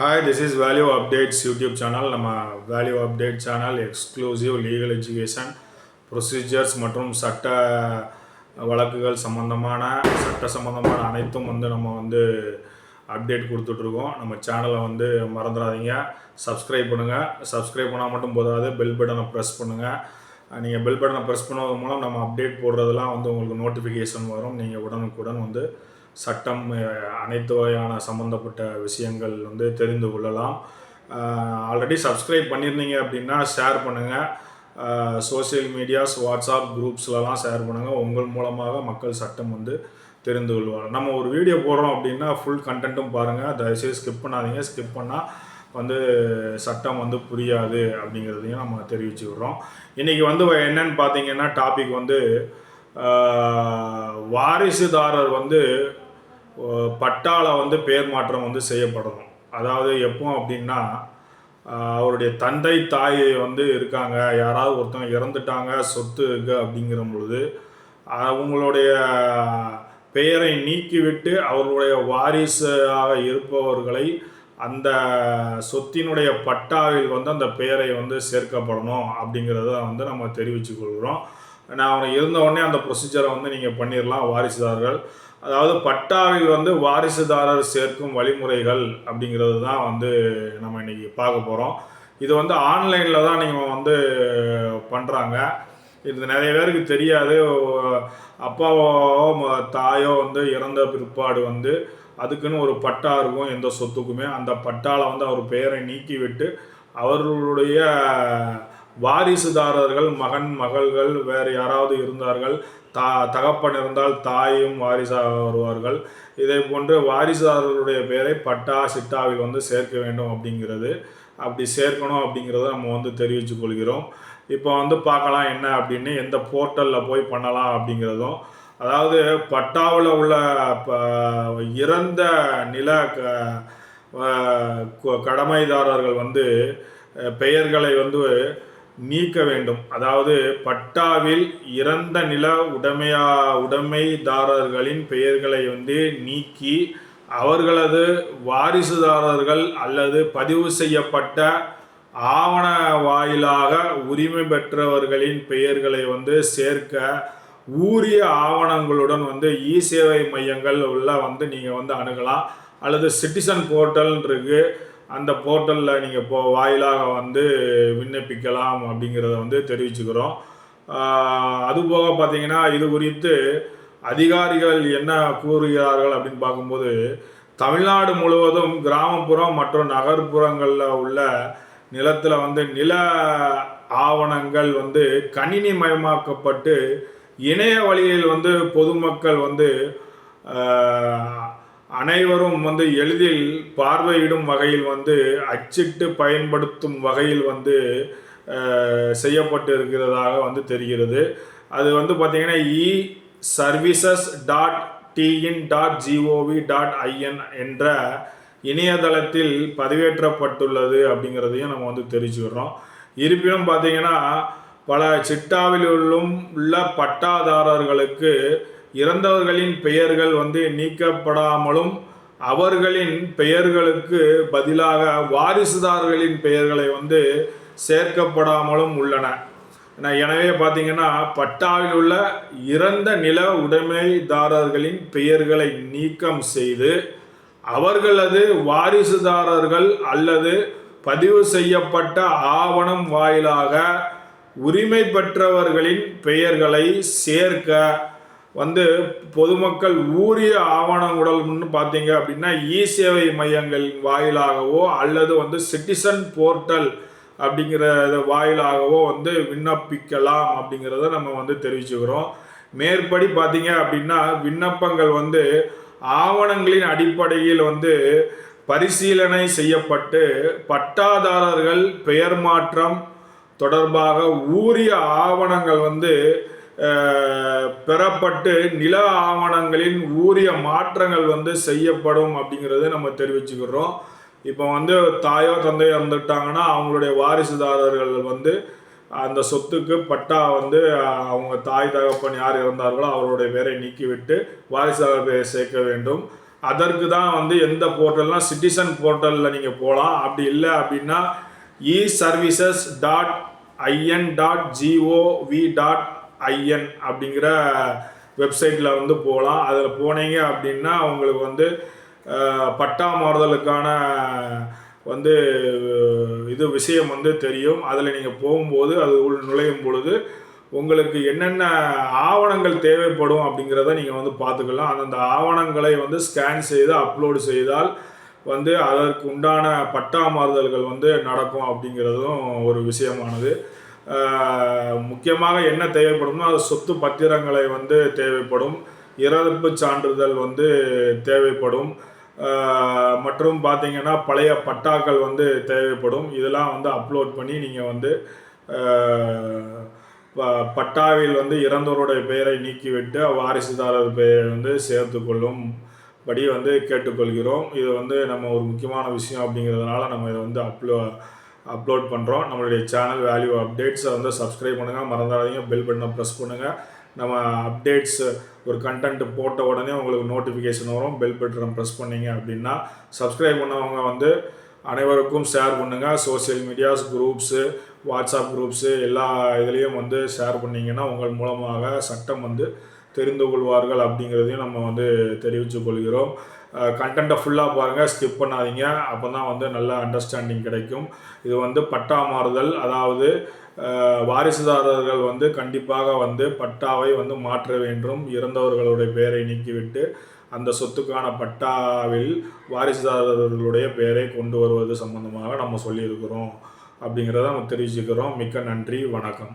Hi this is value updates YouTube channel நம்ம value update channel exclusive legal education procedures மற்றும் சட்ட uh, வழக்குகள் சம்மந்தமான சட்ட சம்மந்தமான அனைத்தும் வந்து நம்ம வந்து அப்டேட் கொடுத்துட்ருக்கோம். நம்ம சேனலை வந்து மறந்துடாதீங்க சப்ஸ்கிரைப் பண்ணுங்கள் சப்ஸ்கிரைப் பண்ணால் மட்டும் போதாது. பெல் பட்டனை ப்ரெஸ் பண்ணுங்கள் நீங்கள் பெல் பட்டனை ப்ரெஸ் பண்ணுவது மூலம் நம்ம அப்டேட் போடுறதெல்லாம் வந்து உங்களுக்கு நோட்டிஃபிகேஷன் வரும். நீங்கள் உடனுக்குடன் வந்து சட்டம் அனைத்து வகையான சம்மந்தப்பட்ட விஷயங்கள் வந்து தெரிந்து கொள்ளலாம். ஆல்ரெடி சப்ஸ்கிரைப் பண்ணியிருந்தீங்க அப்படின்னா ஷேர் பண்ணுங்கள் சோஷியல் மீடியாஸ் வாட்ஸ்அப் குரூப்ஸ்லலாம் ஷேர் பண்ணுங்கள் உங்கள் மூலமாக மக்கள் சட்டம் வந்து தெரிந்து கொள்வார் நம்ம ஒரு வீடியோ போடுறோம் அப்படின்னா ஃபுல் கண்டென்ட்டும் பாருங்கள் தயவுசெய்து ஸ்கிப் பண்ணாதீங்க. ஸ்கிப் பண்ணால் வந்து சட்டம் வந்து புரியாது அப்படிங்கிறதையும் நம்ம தெரிவிச்சுக்கிறோம் இன்றைக்கி வந்து என்னன்னு பார்த்தீங்கன்னா டாபிக் வந்து வாரிசுதாரர் வந்து பட்டால வந்து பேர் மாற்றம் வந்து செய்யப்படணும். அதாவது எப்போ அப்படின்னா அவருடைய தந்தை தாய் வந்து இருக்காங்க. யாராவது ஒருத்தவங்க இறந்துட்டாங்க சொத்து இருக்கு அப்படிங்கிற பொழுது அவங்களுடைய பெயரை நீக்கிவிட்டு அவர்களுடைய வாரிசாக இருப்பவர்களை அந்த சொத்தினுடைய பட்டாவில் வந்து அந்த பெயரை வந்து சேர்க்கப்படணும் அப்படிங்கிறத வந்து நம்ம தெரிவித்துக் கொள்கிறோம். நான் அவனை இருந்த உடனே அந்த ப்ரொசீஜரை வந்து நீங்கள் பண்ணிடலாம் வாரிசுதாரர்கள். அதாவது பட்டாவில் வந்து வாரிசுதாரர் சேர்க்கும் வழிமுறைகள் அப்படிங்கிறது தான் வந்து நம்ம இன்னைக்கு பார்க்க போகிறோம் இது வந்து ஆன்லைனில் தான் நீங்கள் வந்து பண்ணுறாங்க இது நிறைய பேருக்கு தெரியாது. அப்பாவோ தாயோ வந்து இறந்த பிற்பாடு வந்து அதுக்குன்னு ஒரு பட்டா இருக்கும் எந்த சொத்துக்குமே. அந்த பட்டாவில் வந்து அவர் பெயரை நீக்கிவிட்டு அவர்களுடைய வாரிசுதாரர்கள் மகன் மகள்கள் வேறு யாராவது இருந்தார்கள் தா தகப்பன் இருந்தால் தாயும் வாரிசாக வருவார்கள். இதை போன்று வாரிசுதாரர்களுடைய பெயரை பட்டா சிட்டாவில் வந்து சேர்க்க வேண்டும் அப்படிங்கிறது. அப்படி சேர்க்கணும் அப்படிங்கிறத நம்ம வந்து தெரிவித்துக் கொள்கிறோம். இப்போ வந்து பார்க்கலாம் என்ன அப்படின்னு எந்த போர்ட்டலில் போய் பண்ணலாம் அப்படிங்கிறதும். அதாவது பட்டாவில் உள்ள ப- இறந்த நில க- கடமைதாரர்கள் வந்து பெயர்களை வந்து நீக்க வேண்டும். அதாவது பட்டாவில் இறந்த நில உடைமையா உடைமைதாரர்களின் பெயர்களை வந்து நீக்கி அவர்களது வாரிசுதாரர்கள் அல்லது பதிவு செய்யப்பட்ட ஆவண வாயிலாக உரிமை பெற்றவர்களின் பெயர்களை வந்து சேர்க்க ஊரிய ஆவணங்களுடன் வந்து இ சேவை மையங்கள் உள்ள வந்து நீங்கள் வந்து அணுகலாம். அல்லது சிட்டிசன் போர்ட்டல் இருக்குது அந்த போர்ட்டலில் நீங்கள் இப்போ வாயிலாக வந்து விண்ணப்பிக்கலாம் அப்படிங்கிறத வந்து தெரிவிச்சுக்கிறோம். அதுபோக பார்த்தீங்கன்னா இது குறித்து அதிகாரிகள் என்ன கூறுகிறார்கள் அப்படின்னு பார்க்கும்போது தமிழ்நாடு முழுவதும் கிராமப்புறம் மற்றும் நகர்ப்புறங்களில் உள்ள நிலத்தில் வந்து நில ஆவணங்கள் வந்து கணினி மயமாக்கப்பட்டு இணைய வழியில் வந்து பொதுமக்கள் வந்து அனைவரும் வந்து எளிதில் பார்வையிடும் வகையில் வந்து அச்சிட்டு பயன்படுத்தும் வகையில் வந்து செய்யப்பட்டு இருக்கிறதாக வந்து தெரிகிறது. அது வந்து பார்த்தீங்கன்னா e services dot T N dot G O V dot I N என்ற இணையதளத்தில் பதிவேற்றப்பட்டுள்ளது அப்படிங்கிறதையும் நம்ம வந்து தெரிஞ்சுக்கிறோம். இருப்பினும் பார்த்தீங்கன்னா பல சிட்டாவிலுள்ளும் உள்ள பட்டாதாரர்களுக்கு இறந்தவர்களின் பெயர்கள் வந்து நீக்கப்படாமலும் அவர்களின் பெயர்களுக்கு பதிலாக வாரிசுதாரர்களின் பெயர்களை வந்து சேர்க்கப்படாமலும் உள்ளன. எனவே பார்த்தீங்கன்னா பட்டாவில் உள்ள இறந்த நில உடைமைதாரர்களின் பெயர்களை நீக்கம் செய்து அவர்களது வாரிசுதாரர்கள் அல்லது பதிவு செய்யப்பட்ட ஆவணம் வாயிலாக உரிமை பெற்றவர்களின் பெயர்களை சேர்க்க வந்து பொதுமக்கள் ஊரிய ஆவணங்களுடன் பார்த்தீங்க அப்படின்னா இ சேவை மையங்கள் வாயிலாகவோ அல்லது வந்து சிட்டிசன் போர்ட்டல் அப்படிங்கிற இது வாயிலாகவோ வந்து விண்ணப்பிக்கலாம் அப்படிங்கிறத நம்ம வந்து தெரிவிச்சுக்கிறோம். மேற்படி பார்த்தீங்க அப்படின்னா விண்ணப்பங்கள் வந்து ஆவணங்களின் அடிப்படையில் வந்து பரிசீலனை செய்யப்பட்டு பட்டாதாரர்கள் பெயர் மாற்றம் தொடர்பாக ஊரிய ஆவணங்கள் வந்து பெறப்பட்டு நில ஆவணங்களின் ஊரிய மாற்றங்கள் வந்து செய்யப்படும் அப்படிங்கிறத நம்ம தெரிவிச்சுக்கிறோம். இப்போ வந்து தாயோ தந்தையோ இருந்துட்டாங்கன்னா அவங்களுடைய வாரிசுதாரர்கள் வந்து அந்த சொத்துக்கு பட்டா வந்து அவங்க தாய் தகப்பன் யார் இருந்தார்களோ அவருடைய பேரை நீக்கிவிட்டு வாரிசுதாரர் பேரை சேர்க்க வேண்டும். அதற்கு தான் வந்து எந்த போர்ட்டல்னால் சிட்டிசன் போர்ட்டலில் நீங்கள் போகலாம் அப்படி இல்லை அப்படின்னா e services dot I N dot G O V dot I N அப்படிங்கிற வெப்சைட்டில் வந்து போகலாம் அதில் போனீங்க அப்படின்னா உங்களுக்கு வந்து பட்டா மாறுதலுக்கான வந்து இது விஷயம் வந்து தெரியும். அதில் நீங்கள் போகும்போது அது உள் நுழையும் பொழுது உங்களுக்கு என்னென்ன ஆவணங்கள் தேவைப்படும் அப்படிங்கிறத நீங்கள் வந்து பார்த்துக்கலாம். அந்தந்த ஆவணங்களை வந்து ஸ்கேன் செய்து அப்லோடு செய்தால் வந்து அதற்கு உண்டான பட்டா மாறுதல்கள் வந்து நடக்கும் அப்படிங்கிறதும் ஒரு விஷயமானது. முக்கியமாக என்ன தேவைப்படும்னா அது சொத்து பத்திரங்களை வந்து தேவைப்படும். இறப்பு சான்றிதழ் வந்து தேவைப்படும். மற்றும் பார்த்தீங்கன்னா பழைய பட்டாக்கள் வந்து தேவைப்படும். இதெல்லாம் வந்து அப்லோட் பண்ணி நீங்கள் வந்து பட்டாவில் வந்து இறந்தவருடைய பெயரை நீக்கிவிட்டு வாரிசுதாரர் பெயரை வந்து சேர்த்து கொள்ளும் படி வந்து கேட்டுக்கொள்கிறோம். இது வந்து நம்ம ஒரு முக்கியமான விஷயம் அப்படிங்கிறதுனால நம்ம இதை வந்து அப்லோ அப்லோட் பண்ணுறோம் நம்மளுடைய சேனல் வேல்யூ அப்டேட்ஸை வந்து சப்ஸ்கிரைப் பண்ணுங்கள் மறந்துடாதீங்க. பெல் பட்டனை ப்ரெஸ் பண்ணுங்கள் நம்ம அப்டேட்ஸ் ஒரு கண்டென்ட் போட்ட உடனே உங்களுக்கு நோட்டிஃபிகேஷன் வரும். பெல் பட்டனை ப்ரெஸ் பண்ணீங்க அப்படின்னா சப்ஸ்கிரைப் பண்ணவங்க வந்து அனைவருக்கும் ஷேர் பண்ணுங்கள் social medias groups WhatsApp groups எல்லா இதுலேயும் வந்து ஷேர் பண்ணிங்கன்னா உங்கள் மூலமாக சட்டம் வந்து தெரிந்து கொள்வார்கள் அப்படிங்கிறதையும் நம்ம வந்து தெரிவித்து கொள்கிறோம். கண்டென்ட்டை ஃபுல்லாக பாருங்கள் ஸ்கிப் பண்ணாதீங்க. அப்போ தான் வந்து நல்ல அண்டர்ஸ்டாண்டிங் கிடைக்கும். இது வந்து பட்டா மாறுதல். அதாவது வாரிசுதாரர்கள் வந்து கண்டிப்பாக வந்து பட்டாவை வந்து மாற்ற வேண்டும். இறந்தவர்களுடைய பெயரை நீக்கிவிட்டு அந்த சொத்துக்கான பட்டாவில் வாரிசுதாரர்களுடைய பெயரை கொண்டு வருவது சம்பந்தமாக நம்ம சொல்லியிருக்கிறோம். அப்படிங்கிறத நம்ம தெரிவிச்சுக்கிறோம். மிக்க நன்றி. வணக்கம்.